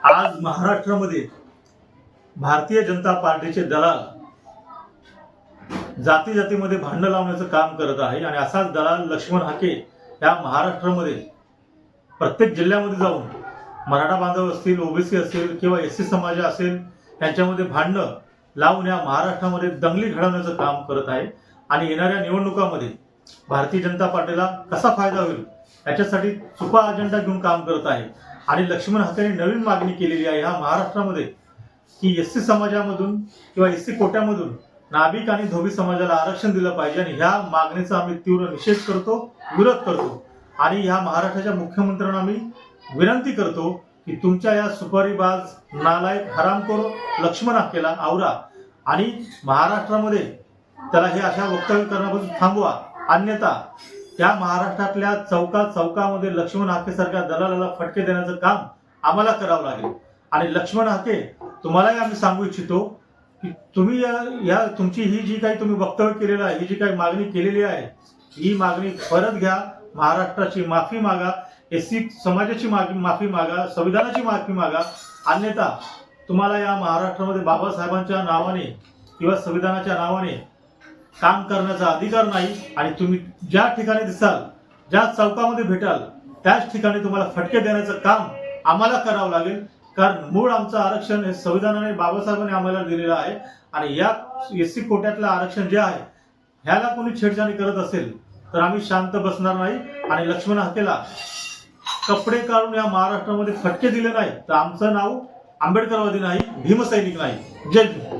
आज महाराष्ट्रामध्ये भारतीय जनता पार्टीचे दलाल जाती जातीमध्ये भांडण लावण्याचं काम करत आहे आणि असाच दलाल लक्ष्मण हाके या महाराष्ट्रामध्ये प्रत्येक जिल्ह्यामध्ये जाऊन मराठा बांधव असतील ओबीसी असतील किंवा एस सी समाज असेल यांच्यामध्ये भांडणं लावून या महाराष्ट्रामध्ये दंगली घडवण्याचं काम करत आहे. आणि येणाऱ्या निवडणुकामध्ये भारतीय जनता पार्टीला कसा फायदा होईल? याच्यासाठी चुका अजेंडा घेऊन काम करत आहे. आणि लक्ष्मण हाताने नवीन मागणी केलेली आहे ह्या महाराष्ट्रामध्ये. की एस सी समाजामधून किंवा एस सी कोट्यामधून नाभिक आणि धोबी समाजाला आरक्षण दिलं पाहिजे आणि ह्या मागणीचा आम्ही तीव्र निषेध करतो विरोध करतो. आणि ह्या महाराष्ट्राच्या मुख्यमंत्र्यांना आम्ही विनंती करतो की तुमच्या या सुपारीबाज नालायक हरामखोर लक्ष्मण हाकेला आवरा आणि महाराष्ट्रामध्ये त्याला हे अशा वक्तव्य करण्यापासून थांबवा. अन्यथा त्या महाराष्ट्रातल्या चौका चौकामध्ये लक्ष्मण हाकेसारख्या दलालाला फटके देण्याचं काम आम्हाला करावं लागेल. आणि लक्ष्मण हाके तुम्हालाही आम्ही सांगू इच्छितो की तुम्ही या या तुमची ही जी काही तुम्ही वक्तव्य केलेलं आहे ही जी काही मागणी केलेली आहे ही मागणी परत घ्या महाराष्ट्राची माफी मागा एस सी समाजाची माग माफी मागा संविधानाची माफी मागा. अन्यथा तुम्हाला या महाराष्ट्रामध्ये बाबासाहेबांच्या नावाने किंवा संविधानाच्या नावाने काम करण्याचा अधिकार नाही आणि तुम्ही ज्या ठिकाणी दिसाल ज्या चौकामध्ये भेटाल त्याच ठिकाणी तुम्हाला फटके देण्याचं काम आम्हाला करावं लागेल. कारण मूळ आमचं आरक्षण हे संविधानाने बाबासाहेबांनी आम्हाला दिलेलं आहे आणि या एस सी कोट्यातलं आरक्षण जे आहे ह्याला कोणी छेडछाडी करत असेल तर आम्ही शांत बसणार नाही. आणि लक्ष्मण हाकेला कपडे काढून या महाराष्ट्रामध्ये फटके दिले नाही तर आमचं नाव आंबेडकरवादी नाही भीमसैनिक नाही. जय भीम